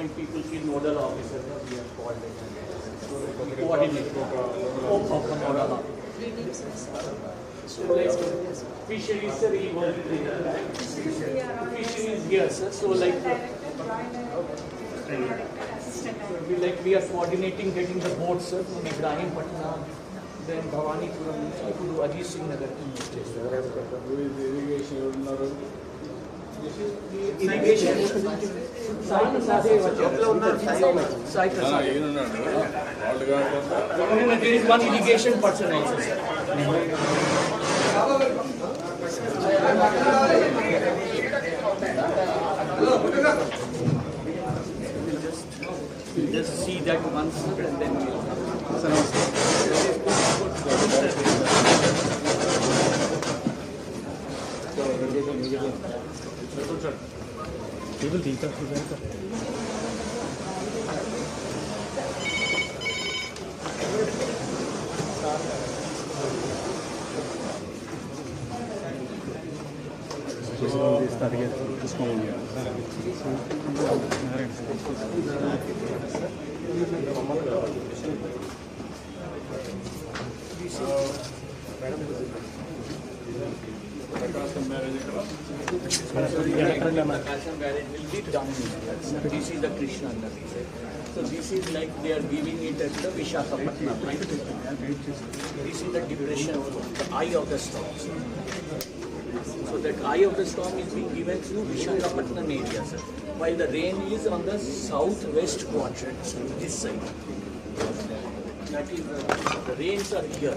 department people, see nodal officers, we have coordinated. Sir, he was here, sir. So like. We like we are coordinating getting the boats, sir, from Ibrahim Patna, then Bhavanipuram to Ajit Singh Nagar. Irrigation, irrigation ఎవరున్నారు irrigation Sai Prasad Sai Prasad ఈయనున్నాడు వాళ్ళు కాకుండా there is one irrigation person also, sir. We'll just, we'll just table ठीक था design का madam marriage करा Prakasham will be down here. This is the Krishna sir. So this is like they are giving it as the Vishakhapatnam. right? This is the depression, of the eye of the storm. So that eye of the storm is being given through Vishakhapatnam area, sir. While the rain is on the southwest quadrant, this side. That is, uh, the rains are here.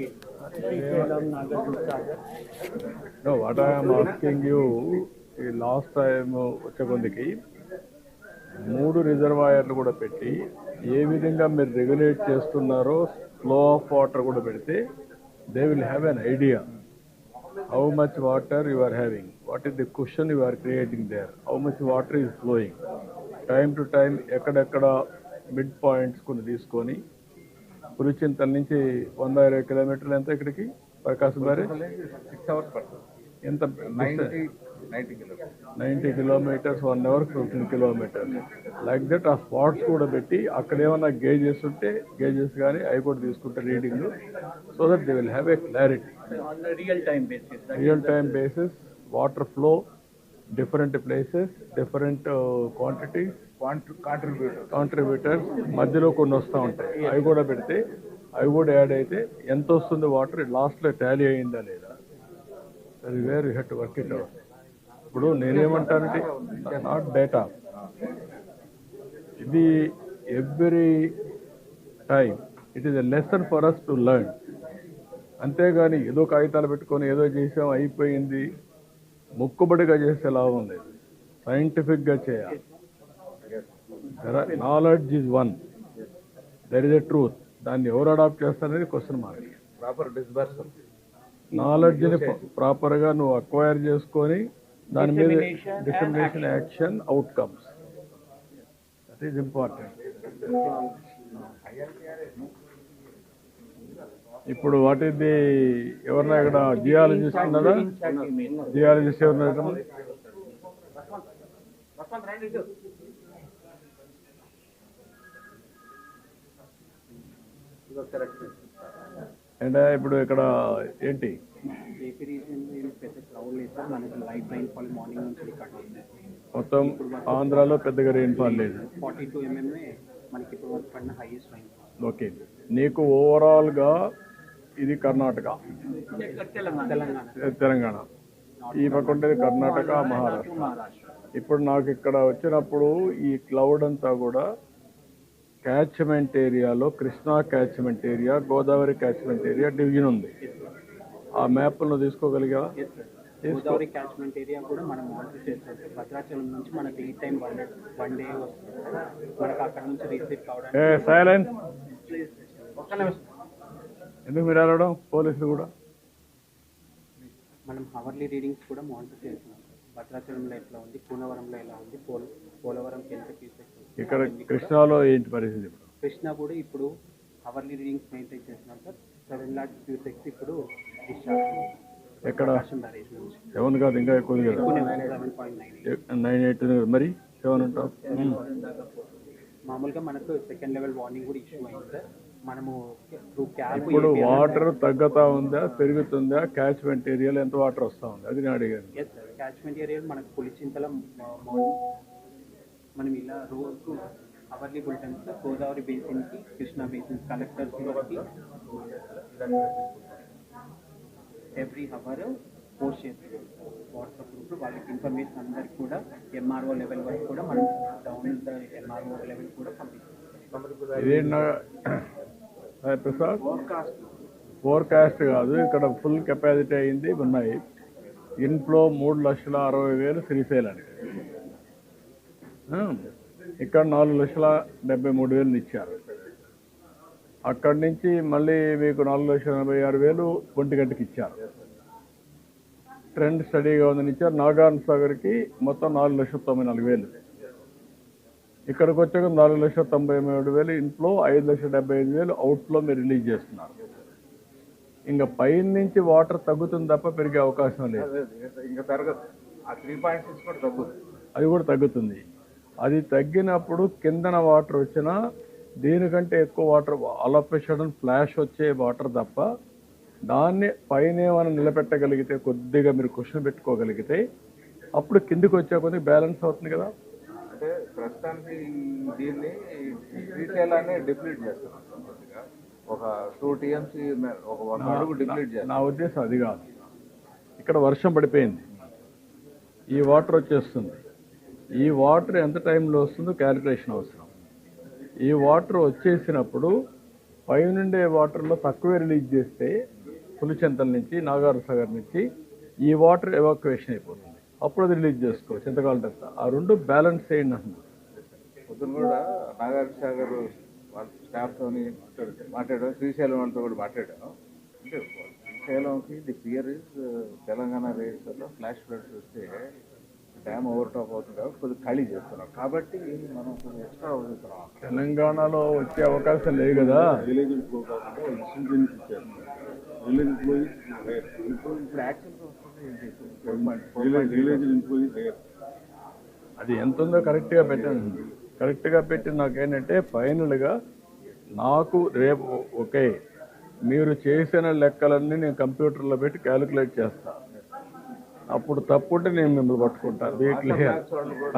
I am asking you, ఈ last time వచ్చే కొందికి మూడు రిజర్వాయర్లు కూడా పెట్టి ఏ విధంగా మీరు regulate చేస్తున్నారో ఫ్లో ఆఫ్ వాటర్ కూడా పెడితే they will have an idea how much water you are having what is the question you are creating there how much water is flowing time to time ఎక్కడెక్కడ mid points కొన్ని తీసుకొని పులిచింతల నుంచి వంద ఇరవై కిలోమీటర్లు ఎంత ఇక్కడికి? ప్రకాశం గారి సిక్స్ అవర్స్ పడుతుంది. ఎంత? Ninety ninety kilometres. Ninety kilometres one hour fifteen kilometres. Like that ఆ స్పాట్స్ కూడా పెట్టి అక్కడ ఏమైనా గేజెస్ ఉంటే గేజెస్ కానీ అవి కూడా తీసుకుంటే reading. So that they will have a clarity basis. that is real time basis water flow different places different quantities contributor contributors మధ్యలో కొన్ని వస్తూ ఉంటాయి. అవి కూడా పెడితే అవి కూడా యాడ్ అయితే ఎంత వస్తుంది వాటర్ లాస్ట్లో టాలీ అయిందా లేదా? అది where you had work it out ఇప్పుడు నేనేమంటానంటే నాట్ డేటా ఇది every time it is a lesson for us to learn అంతేగాని ఏదో కాగితాలు పెట్టుకొని ఏదో చేసాం అయిపోయింది. మొక్కుబడిగా చేస్తే లాభం లేదు. సైంటిఫిక్గా చేయాలి. Knowledge is one there is a truth దాన్ని ఎవరు అడాప్ట్ చేస్తారనేది క్వశ్చన్ మార్క్ ప్రాపర్ డిస్బర్సల్ నాలెడ్జ్ని ప్రాపర్గా నువ్వు అక్వైర్ చేసుకొని దాని మీద dissemination action outcomes that is important ఇప్పుడు వాట్ ఇది ఎవరన్నా ఇక్కడ జియాలజిస్ట్ ఉన్నారా? జియాలజిస్ట్ ఎవరన్నా అండ్ ఇప్పుడు ఇక్కడ ఏంటి? మొత్తం ఆంధ్రాలో పెద్దగా రెయిన్ఫాల్ లేదు. ఓకే. నీకు ఓవరాల్గా ఇది కర్ణాటక. తెలంగాణ. ఈ పక్క ఉండేది కర్ణాటక మహారాష్ట్ర ఇప్పుడు నాకు ఇక్కడ వచ్చినప్పుడు ఈ క్లౌడ్ అంతా కూడా క్యాచ్మెంట్ ఏరియాలో Krishna catchment area Godavari catchment area division ఉంది. ఆ మ్యాప్ను తీసుకోగలిగా yes sir Godavari catchment area కూడా మనం చేస్తాం. సార్ భద్రాచలం నుంచి మనకి ఈ టైం వన్ వన్ డే వస్తుంది. మనకు అక్కడ నుంచి రిసీవ్ కావడానికి ఎందుకు మీరు వెళ్ళడం పోలీసులు కూడా? మనం హవర్లీ రీడింగ్స్ కూడా మానిటర్ చేస్తున్నాం. భద్రాచలంలో ఎట్లా ఉంది? కూనవరంలో ఎలా ఉంది? పోల పోలవరంకి ఎంత క్యూసెక్స్ ఇక్కడ కృష్ణాలో ఏంటి పరిస్థితి ఇప్పుడు? కృష్ణ కూడా ఇప్పుడు హవర్లీ రీడింగ్స్ మెయింటైన్ చేస్తున్నాం సార్. సెవెన్ లాక్ క్యూసెక్స్ ఇప్పుడు ఎక్కడ? సెవెన్ కాదు ఇంకా ఎక్కువ నైన్ ఎయిట్ మరి సెవెన్ ఉంటాం? మామూలుగా మనకు సెకండ్ లెవెల్ వార్నింగ్ కూడా ఇష్యూ అయింది సార్. మనము ఇప్పుడు వాటర్ తగ్గుతా ఉందా పెరుగుతుందా? క్యాచ్మెంట్ ఏరియాలో ఎంత వాటర్ వస్తా ఉంది? అది నేను అడిగాను. క్యాచ్మెంట్ ఏరియా మనకు పులిచింతల మనం ఇలా రోజు hourly bulletins Godavari బేసిన్కి Krishna basins collectors every hour post చేస్తున్నాం వాట్సాప్ గ్రూప్ వాళ్ళకి ఇన్ఫర్మేషన్ అందరికి కూడా ఎంఆర్ఓ లెవెల్ వరకు కూడా మనం డౌన్ ద ఎంఆర్ఓ లెవెల్ కూడా పంపిస్తాం. ప్రసాద్? ఫోర్కాస్ట్ కాదు ఇక్కడ ఫుల్ కెపాసిటీ అయింది ఉన్నాయి. ఇన్ఫ్లో మూడు లక్షల అరవై వేలు శ్రీశైలానికి ఇక్కడ నాలుగు లక్షల డెబ్బై మూడు వేలు ఇచ్చారు అక్కడి నుంచి మళ్ళీ మీకు నాలుగు లక్షల ఎనభై ఆరు వేలు ఒంటి గంటకి ఇచ్చారు. ట్రెండ్ స్టడీగా ఉందని ఇచ్చారు. నాగార్జున సాగర్కి మొత్తం నాలుగు లక్షల తొంభై నాలుగు వేలు. ఇక్కడికి వచ్చాక నాలుగు లక్షల తొంభై మూడు వేలు ఇంట్లో ఐదు లక్షల డెబ్బై ఐదు వేలు అవుట్లో మీరు రిలీజ్ చేస్తున్నారు. ఇంకా పైన నుంచి వాటర్ తగ్గుతుంది తప్ప పెరిగే అవకాశం లేదు. ఇంకా పెరగదు. ఆ త్రీ పాయింట్ సిక్స్ కూడా తగ్గుతుంది. అది కూడా తగ్గుతుంది. అది తగ్గినప్పుడు కిందన వాటర్ వచ్చినా దీనికంటే ఎక్కువ వాటర్ అలపేషన్ ఫ్లాష్ వచ్చే వాటర్ తప్ప దాన్ని పైన ఏమైనా నిలబెట్టగలిగితే కొద్దిగా మీరు క్వశ్చన్ పెట్టుకోగలిగితే అప్పుడు కిందికి వచ్చే కొద్దిగా బ్యాలెన్స్ అవుతుంది కదా. అంటే ప్రస్తుతానికి దీన్ని శ్రీశైలాన్ని డిప్లీట్ చేస్తున్నాం. కొద్దిగా ఒక టూ టీఎంసీ ఒక వన్ అడుగు డిప్లీట్ చేస్తాం నా ఉద్దేశం అది కాదు. ఇక్కడ వర్షం పడిపోయింది. ఈ వాటర్ వచ్చేస్తుంది. ఈ వాటర్ ఎంత టైంలో వస్తుందో క్యాలిక్యులేషన్ అవసరం. ఈ వాటర్ వచ్చేసినప్పుడు పైనుండే వాటర్లో తక్కువే రిలీజ్ చేస్తే పులిచెంతల నుంచి నాగార్ సాగర్ నుంచి ఈ వాటర్ ఎవాక్యువేషన్ అయిపోతుంది. అప్పుడు అది రిలీజ్ చేసుకో ఎంతకాలం టెస్ట్ ఆ రెండు బ్యాలెన్స్ చేయండి అంటున్నాను పొద్దున కూడా నాగార్ సాగర్ వాళ్ళ స్టాఫ్తో మాట్లాడాం శ్రీశైలం వాళ్ళతో కూడా మాట్లాడాను అంటే శ్రీశైలంకి ది ఫియర్ ఇస్ తెలంగాణ రేట్స్లో ఫ్లాష్ ఫ్లడ్స్ వస్తే డ్యామ్ ఓవర్ టాప్ అవుతుంది కాబట్టి కొద్దిగా ఖాళీ చేస్తున్నాం. కాబట్టి మనం కొంచెం ఎక్స్ట్రా వదులుతున్నాం. తెలంగాణలో వచ్చే అవకాశం లేదు కదా? విలేజ్ ఫ్లో కాకుండా ఇన్సూరెన్స్ ఇచ్చారు విలేజ్ ఎంప్లాయీస్ ఇప్పుడు ఇప్పుడు యాక్చువల్గా వస్తుంది విలేజ్ ఎంప్లాయీస్ అది ఎంత ఉందో కరెక్ట్గా పెట్టాను. కరెక్ట్గా పెట్టి నాకేంటంటే ఫైనల్గా నాకు రేపు ఓకే మీరు చేసిన లెక్కలన్నీ నేను కంప్యూటర్లో పెట్టి క్యాలిక్యులేట్ చేస్తా. అప్పుడు తప్పుంటే నేను మిమ్మల్ని పట్టుకుంటాను వీటిలో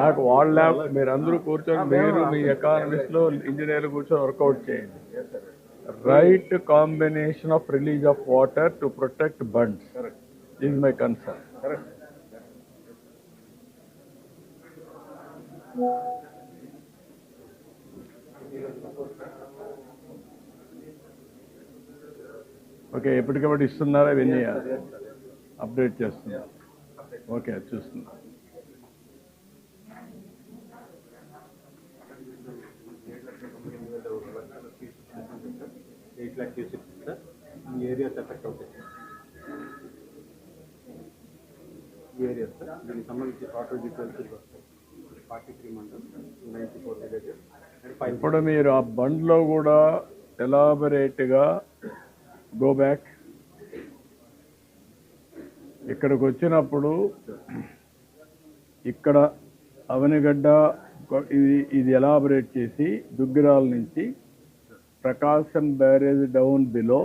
నాకు వాళ్ళ ల్యాబ్ మీరు అందరూ కూర్చొని మీరు మీ ఎకానమిస్ట్లో ఇంజనీర్లు కూర్చొని వర్కౌట్ చేయండి. Right combination of release of water to protect bunds is my concern okay ఎప్పటికప్పుడు ఇస్తున్నారా? ఇవన్నీ అప్డేట్ చేస్తున్నారు. ఓకే చూస్తున్నా. Eight lakh sir. ఈ ఏరియాస్ ఎఫెక్ట్ అవుతాయి ఈ ఏరియా సార్ దీనికి సంబంధించి details forty three ninety four villages ఇప్పుడు మీరు ఆ బండ్లో కూడా ఎలాబరేట్గా గో బ్యాక్ ఇక్కడికి వచ్చినప్పుడు ఇక్కడ అవనిగడ్డ ఇది ఇది ఎలాబరేట్ చేసి దుగ్గిరాల నుంచి Prakasam barrage down below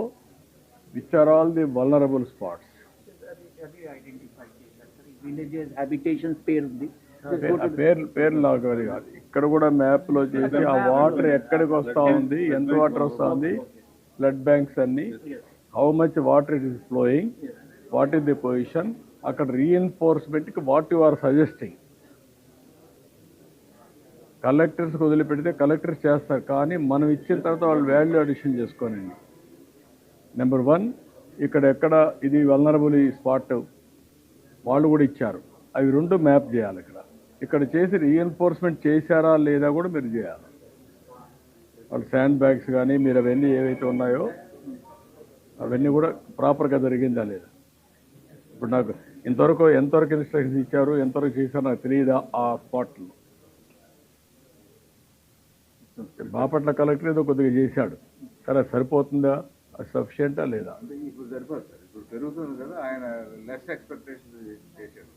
which are all the vulnerable spots పేర్లు పేర్లు నాకు కాదు. ఇక్కడ కూడా మ్యాప్లో చేసి ఆ వాటర్ ఎక్కడికి వస్తా ఉంది ఎంత వాటర్ వస్తా ఉంది బ్లడ్ బ్యాంక్స్ అన్ని how much water it is flowing what is the position? అక్కడ రీఎన్ఫోర్స్మెంట్కి వాట్ యు ఆర్ సజెస్టింగ్. కలెక్టర్స్కి వదిలిపెడితే కలెక్టర్స్ చేస్తారు కానీ మనం ఇచ్చిన తర్వాత వాళ్ళు వాల్యూ అడిషన్ చేసుకోనండి నెంబర్ వన్ ఇక్కడ ఎక్కడ ఇది వల్నరబుల్ ఈ స్పాట్ వాళ్ళు కూడా ఇచ్చారు. అవి రెండు మ్యాప్ చేయాలి ఇక్కడ. ఇక్కడ చేసి రీఎన్ఫోర్స్మెంట్ చేశారా లేదా కూడా మీరు చేయాలి. వాళ్ళు శాండ్ బ్యాగ్స్ కానీ మీరు అవన్నీ ఏవైతే ఉన్నాయో అవన్నీ కూడా ప్రాపర్గా జరిగిందా లేదా? ఇప్పుడు నాకు ఇంతవరకు ఎంతవరకు ఇన్స్ట్రక్షన్స్ ఇచ్చారు ఎంతవరకు చేశారో నాకు తెలియదు ఆ స్పాట్లో బాపట్ల కలెక్టర్ ఏదో కొద్దిగా చేశాడు. సరే సరిపోతుందా? సఫిషియంటా లేదా? అంటే ఇప్పుడు సరిపోదు సార్. ఇప్పుడు పెరుగుతుంది కదా ఆయన లెస్ ఎక్స్పెక్టేషన్ చేశాడు.